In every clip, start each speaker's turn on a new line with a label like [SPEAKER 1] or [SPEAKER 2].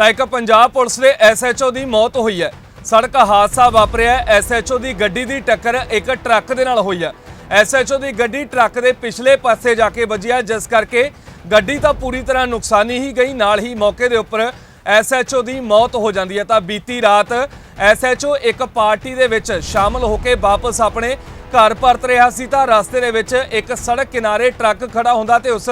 [SPEAKER 1] ਤਾਂ ਇੱਕ ਪੰਜਾਬ ਪੁਲਿਸ ਦੇ ਐਸਐਚਓ ਦੀ ਮੌਤ ਹੋਈ ਹੈ। ਸੜਕ ਹਾਦਸਾ ਵਾਪਰਿਆ। ਐਸਐਚਓ ਦੀ ਗੱਡੀ ਦੀ ਟੱਕਰ ਇੱਕ ਟਰੱਕ ਦੇ ਨਾਲ ਹੋਈ ਹੈ। ਐਸਐਚਓ ਦੀ ਗੱਡੀ ਟਰੱਕ ਦੇ ਪਿਛਲੇ ਪਾਸੇ ਜਾ ਕੇ ਵੱਜੀ ਹੈ, ਜਿਸ ਕਰਕੇ ਗੱਡੀ ਤਾਂ ਪੂਰੀ ਤਰ੍ਹਾਂ ਨੁਕਸਾਨੀ ਹੀ ਗਈ। ਨਾਲ ਹੀ ਮੌਕੇ ਦੇ ਉੱਪਰ ਐਸਐਚਓ ਦੀ ਮੌਤ ਹੋ ਜਾਂਦੀ ਹੈ। ਤਾਂ ਬੀਤੀ ਰਾਤ ਐਸਐਚਓ ਇੱਕ ਪਾਰਟੀ ਦੇ ਵਿੱਚ ਸ਼ਾਮਲ ਹੋ ਕੇ ਵਾਪਸ ਆਪਣੇ ਘਰ ਪਰਤ ਰਿਹਾ ਸੀ। ਤਾਂ ਰਸਤੇ ਦੇ ਵਿੱਚ ਇੱਕ ਸੜਕ ਕਿਨਾਰੇ ਟਰੱਕ ਖੜਾ ਹੁੰਦਾ ਤੇ ਉਸ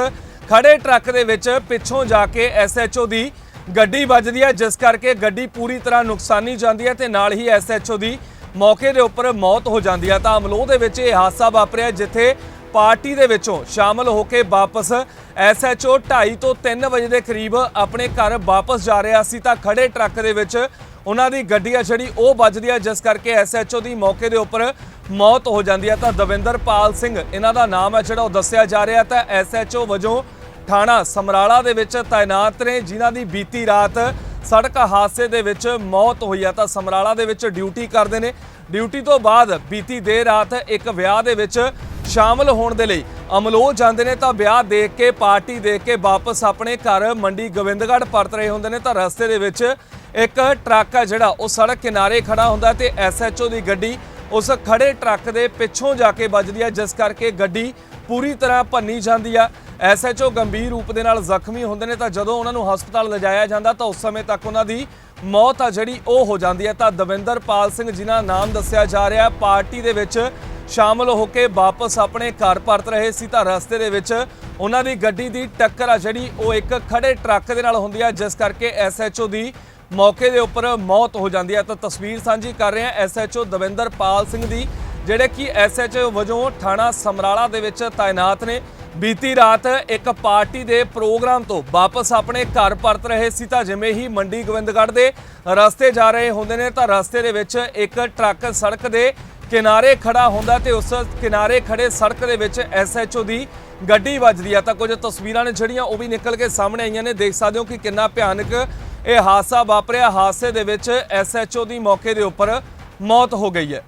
[SPEAKER 1] ਖੜੇ ਟਰੱਕ ਦੇ ਵਿੱਚ ਪਿੱਛੋਂ ਜਾ ਕੇ ਐਸਐਚਓ ਦੀ ਗੱਡੀ ਵੱਜਦੀ ਹੈ, ਜਿਸ ਕਰਕੇ ਗੱਡੀ ਪੂਰੀ ਤਰ੍ਹਾਂ ਨੁਕਸਾਨੀ ਜਾਂਦੀ ਹੈ ਤੇ ਨਾਲ ਹੀ ਐਸਐਚਓ ਦੀ ਮੌਕੇ ਦੇ ਉੱਪਰ ਮੌਤ ਹੋ ਜਾਂਦੀ ਹੈ। ਤਾਂ ਅਮਲੋਹ ਦੇ ਵਿੱਚ ਇਹ ਹਾਦਸਾ ਵਾਪਰਿਆ ਜਿੱਥੇ ਪਾਰਟੀ ਦੇ ਵਿੱਚੋਂ ਸ਼ਾਮਲ ਹੋ ਕੇ ਵਾਪਸ ਐਸਐਚਓ 2:30 ਤੋਂ 3 ਵਜੇ ਦੇ ਕਰੀਬ ਆਪਣੇ ਘਰ ਵਾਪਸ ਜਾ ਰਿਹਾ ਸੀ। ਤਾਂ ਖੜੇ ਟਰੱਕ ਦੇ ਵਿੱਚ ਉਹਨਾਂ ਦੀ ਗੱਡੀ ਆ ਜਿਹੜੀ ਉਹ ਵੱਜਦੀ ਹੈ, ਜਿਸ ਕਰਕੇ ਐਸਐਚਓ ਦੀ ਮੌਕੇ ਦੇ ਉੱਪਰ ਮੌਤ ਹੋ ਜਾਂਦੀ ਹੈ। ਤਾਂ ਦਵਿੰਦਰਪਾਲ ਸਿੰਘ, ਇਹਨਾਂ ਦਾ ਨਾਮ ਹੈ, ਜਿਹੜਾ ਉਹ ਦੱਸਿਆ ਜਾ ਰਿਹਾ ਤਾਂ ਐਸਐਚਓ ਵਜੋਂ ਥਾਣਾ ਸਮਰਾਲਾ ਦੇ ਵਿੱਚ ਤਾਇਨਾਤ ਨੇ, ਜਿਨ੍ਹਾਂ ਦੀ ਬੀਤੀ ਰਾਤ ਸੜਕ ਹਾਦਸੇ ਦੇ ਵਿੱਚ ਮੌਤ ਹੋਈ ਆ ਤਾਂ ਸਮਰਾਲਾ ਦੇ ਵਿੱਚ ਡਿਊਟੀ ਕਰਦੇ ਨੇ। ਡਿਊਟੀ ਤੋਂ ਬਾਅਦ ਬੀਤੀ ਦੇਰ ਰਾਤ ਇੱਕ ਵਿਆਹ ਦੇ ਵਿੱਚ ਸ਼ਾਮਲ ਹੋਣ ਦੇ ਲਈ ਅਮਲੋਹ ਜਾਂਦੇ ਨੇ। ਤਾਂ ਵਿਆਹ ਦੇਖ ਕੇ, ਪਾਰਟੀ ਦੇਖ ਕੇ ਵਾਪਸ ਆਪਣੇ ਘਰ ਮੰਡੀ ਗੋਬਿੰਦਗੜ੍ਹ ਪਰਤ ਰਹੇ ਹੁੰਦੇ ਨੇ। ਤਾਂ ਰਸਤੇ ਦੇ ਵਿੱਚ ਇੱਕ ਟਰੱਕ ਆ ਜਿਹੜਾ, ਉਹ ਸੜਕ ਕਿਨਾਰੇ ਖੜਾ ਹੁੰਦਾ ਤੇ ਐਸਐਚਓ ਦੀ ਗੱਡੀ ਉਸ ਖੜੇ ਟਰੱਕ ਦੇ ਪਿੱਛੋਂ ਜਾ ਕੇ ਵੱਜਦੀ ਹੈ। ਜਿਸ ਕਰਕੇ ਗੱਡੀ ਪੂਰੀ ਤਰ੍ਹਾਂ ਭੰਨੀ ਜਾਂਦੀ ਆ। ਐਸਐਚਓ ਗੰਭੀਰ ਰੂਪ ਦੇ ਨਾਲ ਜ਼ਖਮੀ ਹੁੰਦੇ ਨੇ, ਤਾਂ ਜਦੋਂ ਉਹਨਾਂ ਨੂੰ ਹਸਪਤਾਲ ਲਿਜਾਇਆ ਜਾਂਦਾ, ਤਾਂ ਉਸ ਸਮੇਂ ਤੱਕ ਉਹਨਾਂ ਦੀ ਮੌਤ ਆ ਜਿਹੜੀ, ਉਹ ਹੋ ਜਾਂਦੀ ਹੈ। ਤਾਂ ਦਵਿੰਦਰਪਾਲ ਸਿੰਘ ਜਿਨ੍ਹਾਂ ਨਾਮ ਦੱਸਿਆ ਜਾ ਰਿਹਾ, ਪਾਰਟੀ ਦੇ ਵਿੱਚ ਸ਼ਾਮਲ ਹੋ ਕੇ ਵਾਪਸ ਆਪਣੇ ਘਰ ਪਰਤ ਰਹੇ ਸੀ, ਤਾਂ ਰਸਤੇ ਦੇ ਵਿੱਚ ਉਹਨਾਂ ਦੀ ਗੱਡੀ ਦੀ ਟੱਕਰ ਆ ਜਿਹੜੀ, ਉਹ ਇੱਕ ਖੜੇ ਟਰੱਕ ਦੇ ਨਾਲ ਹੁੰਦੀ ਆ, ਜਿਸ ਕਰਕੇ ਐਸਐਚਓ ਦੀ ਮੌਕੇ ਦੇ ਉੱਪਰ ਮੌਤ ਹੋ ਜਾਂਦੀ ਹੈ ਤਾਂ ਤਸਵੀਰ ਸਾਂਝੀ ਕਰ ਰਹੇ ਹਾਂ ਐਸਐਚਓ ਦਵਿੰਦਰਪਾਲ ਸਿੰਘ ਦੀ, ਜਿਹੜੇ ਕਿ ਐਸਐਚਓ ਵਜੋਂ ਥਾਣਾ ਸਮਰਾਲਾ ਦੇ ਵਿੱਚ ਤਾਇਨਾਤ ਨੇ। ਬੀਤੀ ਰਾਤ ਇੱਕ ਪਾਰਟੀ ਦੇ ਪ੍ਰੋਗਰਾਮ ਤੋਂ ਵਾਪਸ ਆਪਣੇ ਘਰ ਪਰਤ ਰਹੇ ਸੀ ਤਾਂ ਜਿਵੇਂ ਹੀ ਮੰਡੀ ਗੋਬਿੰਦਗੜ੍ਹ ਦੇ ਰਸਤੇ ਜਾ ਰਹੇ ਹੁੰਦੇ ਨੇ ਤਾਂ ਰਸਤੇ ਦੇ ਵਿੱਚ ਇੱਕ ਟਰੱਕ ਸੜਕ ਦੇ ਕਿਨਾਰੇ ਖੜਾ ਹੁੰਦਾ ਤੇ ਉਸ ਕਿਨਾਰੇ ਖੜੇ ਸੜਕ ਦੇ ਵਿੱਚ ਐਸਐਚਓ ਦੀ ਗੱਡੀ ਵੱਜਦੀ ਆ। ਤਾਂ ਕੁਝ ਤਸਵੀਰਾਂ ਨੇ ਜਿਹੜੀਆਂ ਉਹ ਵੀ ਨਿਕਲ ਕੇ ਸਾਹਮਣੇ ਆਈਆਂ ਨੇ। ਦੇਖ ਸਕਦੇ ਹੋ ਕਿ ਕਿੰਨਾ ਭਿਆਨਕ ਇਹ ਹਾਦਸਾ ਵਾਪਰਿਆ। ਹਾਦਸੇ ਦੇ ਵਿੱਚ ਐਸਐਚਓ ਦੀ ਮੌਕੇ ਦੇ ਉੱਪਰ ਮੌਤ ਹੋ ਗਈ ਹੈ।